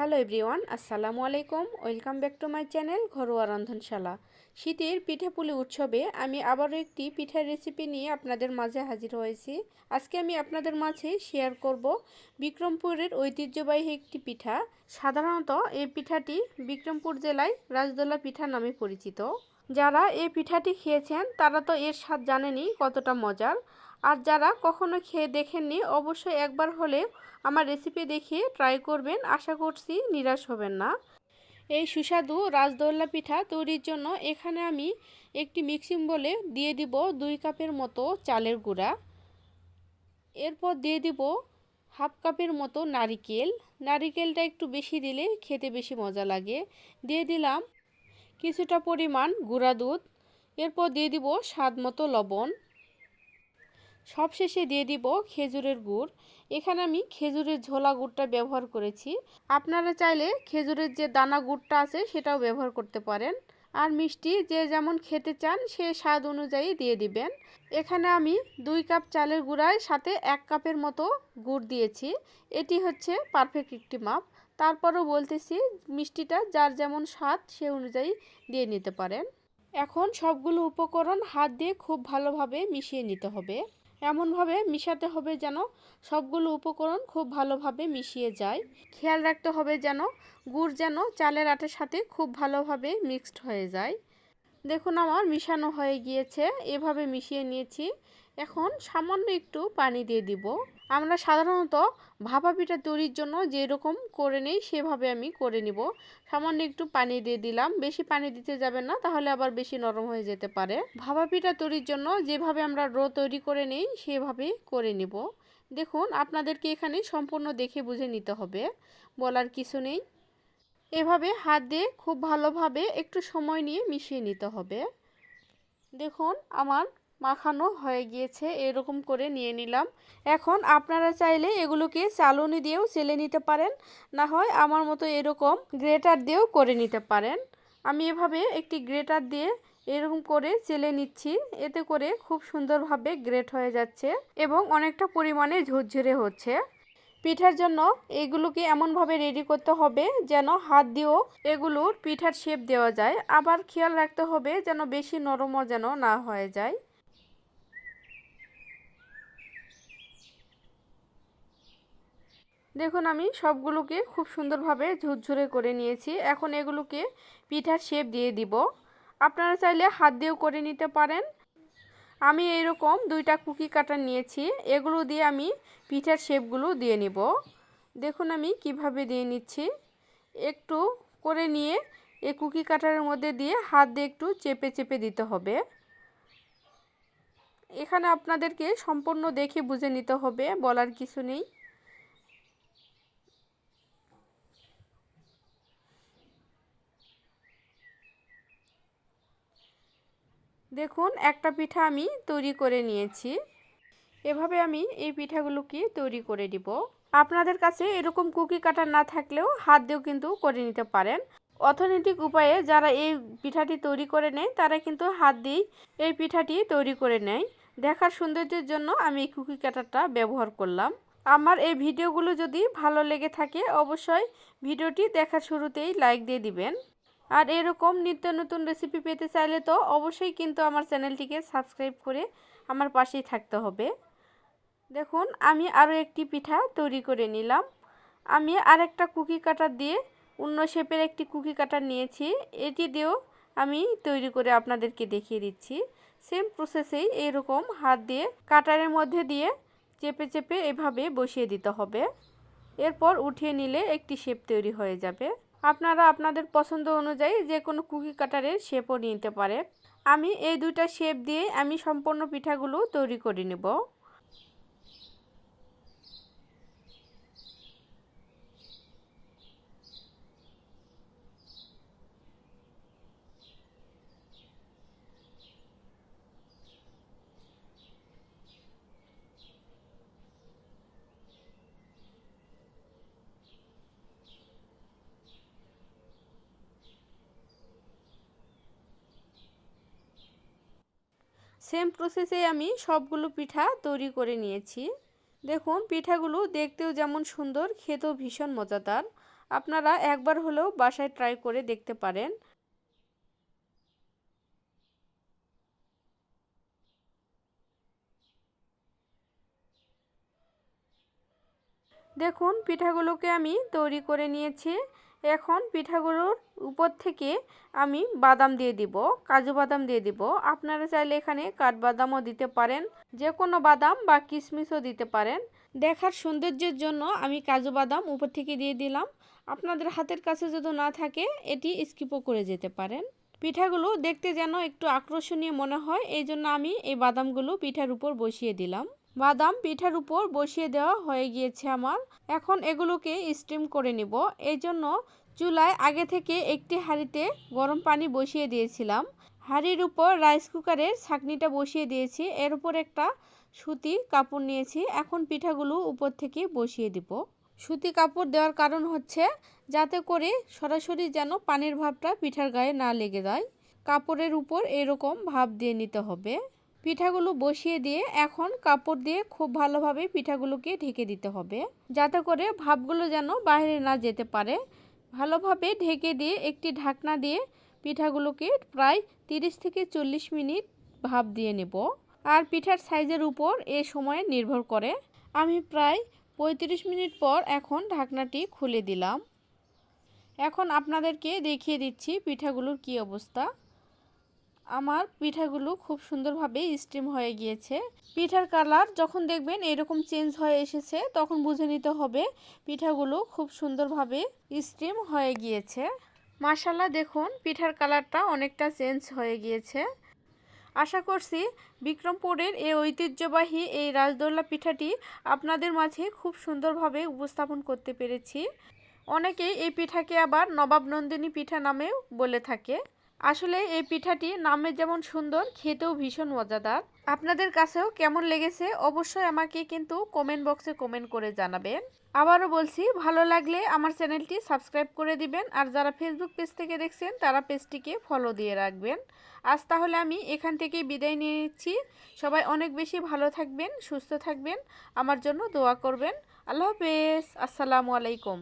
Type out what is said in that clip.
Hello everyone, আসসালামু আলাইকুম। Welcome back to my channel ঘরোয়া রন্ধনশালা। শীতের পিঠেপুলি উৎসবে আমি আবারও একটি পিঠার রেসিপি নিয়ে আপনাদের মাঝে হাজির হয়েছি। আজকে আমি আপনাদের মাঝে শেয়ার করব বিক্রমপুরের ঐতিহ্যবাহী একটি পিঠা। সাধারণত এই পিঠাটি বিক্রমপুর জেলায় রাজদোলা পিঠা নামে পরিচিত। যারা এই পিঠাটি খেয়েছেন, তারা তো এর স্বাদ জানেনি কতটা মজার। আর যারা কখনো খেয়ে দেখেননি, অবশ্যই একবার হলে আমার রেসিপি দেখে ট্রাই করবেন। আশা করছি নিরাশ হবেন না। এই সুস্বাদু রাজদোল্লা পিঠা তৈরির জন্য এখানে আমি একটি মিক্সিং বলে দিয়ে দিব দুই কাপের মতো চালের গুঁড়া। এরপর দিয়ে দিব হাফ কাপের মতো নারিকেল। নারিকেলটা একটু বেশি দিলে খেতে বেশি মজা লাগে। দিয়ে দিলাম কিছুটা পরিমাণ গুঁড়া দুধ। এরপর দিয়ে দিব স্বাদ মতো লবণ। সবশেষে দিয়ে দিব খেজুরের গুড়। এখানে আমি খেজুরের ঝোলা গুড়টা ব্যবহার করেছি। আপনারা চাইলে খেজুরের যে দানা গুড়টা আছে সেটাও ব্যবহার করতে পারেন। আর মিষ্টি যে যেমন খেতে চান সে স্বাদ অনুযায়ী দিয়ে দিবেন। এখানে আমি দুই কাপ চালের গুঁড়ায় সাথে এক কাপের মতো গুড় দিয়েছি। এটি হচ্ছে পারফেক্ট একটি মাপ। তারপরও বলতেছি, মিষ্টিটা যার যেমন স্বাদ সে অনুযায়ী দিয়ে নিতে পারেন। এখন সবগুলো উপকরণ হাত দিয়ে খুব ভালোভাবে মিশিয়ে নিতে হবে। এমনভাবে মিশাতে হবে যেন সবগুলো উপকরণ খুব ভালোভাবে মিশিয়ে যায়। খেয়াল রাখতে হবে যেন গুড় যেন চালের আটার সাথে খুব ভালোভাবে মিক্সড হয়ে যায়। দেখুন, আমার মিশানো হয়ে গিয়েছে। এভাবে মিশিয়ে নিয়েছি। এখন সামান্য একটু পানি দিয়ে দিব। আমরা সাধারণত ভাপা পিঠা তৈরির জন্য যেরকম করে নেই সেভাবে আমি করে নিব। সামান্য একটু পানি দিয়ে দিলাম। বেশি পানি দিতে যাবে না, তাহলে আবার বেশি নরম হয়ে যেতে পারে। ভাপা পিঠা তৈরির জন্য যেভাবে আমরা রো তৈরি করে নেই সেভাবে করে নিব। দেখুন, আপনাদেরকে এখানে সম্পূর্ণ দেখে বুঝে নিতে হবে। বলার কিছু নেই। এভাবে হাত দিয়ে খুব ভালোভাবে একটু সময় নিয়ে মিশিয়ে নিতে হবে। দেখুন, আমার মাখানো হয়ে গিয়েছে, এরকম করে নিয়ে নিলাম। এখন আপনারা চাইলে এগুলোকে চালনি দিয়েও চেলে নিতে পারেন, না হয় আমার মতো এরকম গ্রেটার দিয়েও করে নিতে পারেন। আমি এভাবে একটি গ্রেটার দিয়ে এরকম করে চেলে নিচ্ছি, এতে করে খুব সুন্দরভাবে গ্রেট হয়ে যাচ্ছে এবং অনেকটা পরিমাণে ঝুরঝুরে হচ্ছে। পিঠার জন্য এগুলোকে এমনভাবে রেডি করতে হবে যেন হাত দিয়েও এগুলোর পিঠার শেপ দেওয়া যায়। আবার খেয়াল রাখতে হবে যেন বেশি নরমও যেন না হয়ে যায়। দেখুন, আমি সবগুলোকে খুব সুন্দরভাবে ঝুরঝুরে করে নিয়েছি। এখন এগুলোকে পিঠার শেপ দিয়ে দিব। আপনারা চাইলে হাত দিয়েও করে নিতে পারেন। আমি এইরকম দুইটা কুকি কাটার নিয়েছি। এগুলো দিয়ে আমি পিঠার শেপগুলো দিয়ে নিব। দেখুন, আমি কীভাবে দিয়ে নিচ্ছি। একটু করে নিয়ে এই কুকি কাটারের মধ্যে দিয়ে হাত দিয়ে একটু চেপে চেপে দিতে হবে। এখানে আপনাদেরকে সম্পূর্ণ দেখে বুঝে নিতে হবে, বলার কিছু নেই। দেখুন, একটা পিঠা আমি তৈরি করে নিয়েছি। এভাবে আমি এই পিঠাগুলোকে তৈরি করে দিব। আপনাদের কাছে এরকম কুকি কাটার না থাকলেও হাত দিয়েও কিন্তু করে নিতে পারেন। অর্থনৈতিক উপায়ে যারা এই পিঠাটি তৈরি করে নেয়, তারা কিন্তু হাত দিয়েই এই পিঠাটি তৈরি করে নেয়। দেখার সৌন্দর্যের জন্য আমি এই কুকি কাটারটা ব্যবহার করলাম। আমার এই ভিডিওগুলো যদি ভালো লেগে থাকে, অবশ্যই ভিডিওটি দেখার শুরুতেই লাইক দিয়ে দিবেন। আর এরকম নিত্য নতুন রেসিপি পেতে চাইলে তো অবশ্যই কিন্তু আমার চ্যানেলটিকে সাবস্ক্রাইব করে আমার পাশেই থাকতে হবে। দেখুন, আমি আরও একটি পিঠা তৈরি করে নিলাম। আমি আর একটা কুকি কাটার দিয়ে অন্য শেপের একটি কুকি কাটার নিয়েছি। এটি দিয়েও আমি তৈরি করে আপনাদেরকে দেখিয়ে দিচ্ছি। সেম প্রসেসেই এরকম হাত দিয়ে কাটারের মধ্যে দিয়ে চেপে চেপে এভাবে বসিয়ে দিতে হবে। এরপর উঠিয়ে নিলে একটি শেপ তৈরি হয়ে যাবে। আপনারা আপনাদের পছন্দ অনুযায়ী যে কোনো কুকি কাটারের শেপও নিতে পারেন আমি এই দুইটা শেপ দিয়ে আমি সম্পূর্ণ পিঠাগুলো তৈরি করে নেব। সেম প্রসেসে আমি সবগুলো পিঠা তৈরি করে নিয়েছি। দেখুন, পিঠাগুলো দেখতেও যেমন সুন্দর, খেতেও ভীষণ মজাদার। আপনারা একবার হলেও বাসায় ট্রাই করে দেখতে পারেন। দেখুন, পিঠাগুলোকে আমি তৈরি করে নিয়েছি। এখন পিঠাগুলোর উপর থেকে আমি বাদাম দিয়ে দিব, কাজু বাদাম দিয়ে দিব। আপনারা চাইলে এখানে কাঠবাদামও দিতে পারেন যে কোনো বাদাম বা কিশমিশও দিতে পারেন। দেখার সৌন্দর্যের জন্য আমি কাজু বাদাম উপর থেকে দিয়ে দিলাম। আপনাদের হাতের কাছে যদি না থাকে, এটি স্কিপও করে যেতে পারেন। পিঠাগুলো দেখতে যেন একটু আকর্ষণীয় মনে হয় এই জন্য আমি এই বাদামগুলো পিঠার উপর বসিয়ে দিলাম। বাদাম পিঠার উপর বসিয়ে দেওয়া হয়ে গিয়েছে আমার। এখন এগুলোকে স্টিম করে নিব। এই জন্য চুলায় আগে থেকে একটি হাঁড়িতে গরম পানি বসিয়ে দিয়েছিলাম। হাঁড়ির উপর রাইস কুকারের ছাকনিটা বসিয়ে দিয়েছি। এর উপর একটা সুতি কাপড় নিয়েছি। এখন পিঠাগুলো উপর থেকে বসিয়ে দিব। সুতি কাপড় দেওয়ার কারণ হচ্ছে যাতে করে সরাসরি যেন পানির ভাবটা পিঠার গায়ে না লেগে যায়। কাপড়ের উপর এরকম ভাব দিয়ে নিতে হবে। পিঠাগুলো বসিয়ে দিয়ে এখন কাপড় দিয়ে খুব ভালোভাবে পিঠাগুলোকে ঢেকে দিতে হবে। যাতে করে ভাবগুলো যেন বাইরে না যেতে পারে। ভালোভাবে ঢেকে দিয়ে একটি ঢাকনা দিয়ে পিঠাগুলোকে প্রায় তিরিশ থেকে চল্লিশ মিনিট ভাপ দিয়ে নেব। আর পিঠার সাইজের উপর এ সময় নির্ভর করে। আমি প্রায় পঁয়ত্রিশ মিনিট পর এখন ঢাকনাটি খুলে দিলাম। এখন আপনাদেরকে দেখিয়ে দিচ্ছি পিঠাগুলোর কি অবস্থা। আমার পিঠাগুলো খুব সুন্দরভাবে স্টিম হয়ে গিয়েছে। পিঠার কালার যখন দেখবেন এরকম চেঞ্জ হয়ে এসেছে, তখন বুঝে নিতে হবে পিঠাগুলো খুব সুন্দরভাবে স্টিম হয়ে গিয়েছে। মাসাল্লাহ দেখুন, পিঠার কালারটা অনেকটা চেঞ্জ হয়ে গিয়েছে। আশা করছি বিক্রমপুরের এই ঐতিহ্যবাহী এই রাজদোল্লা পিঠাটি আপনাদের মাঝে খুব সুন্দরভাবে উপস্থাপন করতে পেরেছি। অনেকেই এই পিঠাকে আবার নবাব নন্দিনী পিঠা নামেও বলে থাকে। আসলে এই পিঠাটি নামে যেমন সুন্দর, খেতেও ভীষণ মজাদার। আপনাদের কাছেও কেমন লেগেছে অবশ্যই আমাকে কিন্তু কমেন্ট বক্সে কমেন্ট করে জানাবেন। আবারও বলছি, ভালো লাগলে আমার চ্যানেলটি সাবস্ক্রাইব করে দিবেন আর যারা ফেসবুক পেজ থেকে দেখছেন, তারা পেজটিকে ফলো দিয়ে রাখবেন। আজ তাহলে আমি এখান থেকেই বিদায় নিয়ে নিচ্ছি। সবাই অনেক বেশি ভালো থাকবেন, সুস্থ থাকবেন। আমার জন্য দোয়া করবেন। আল্লাহ হাফেজ। আসসালামু আলাইকুম।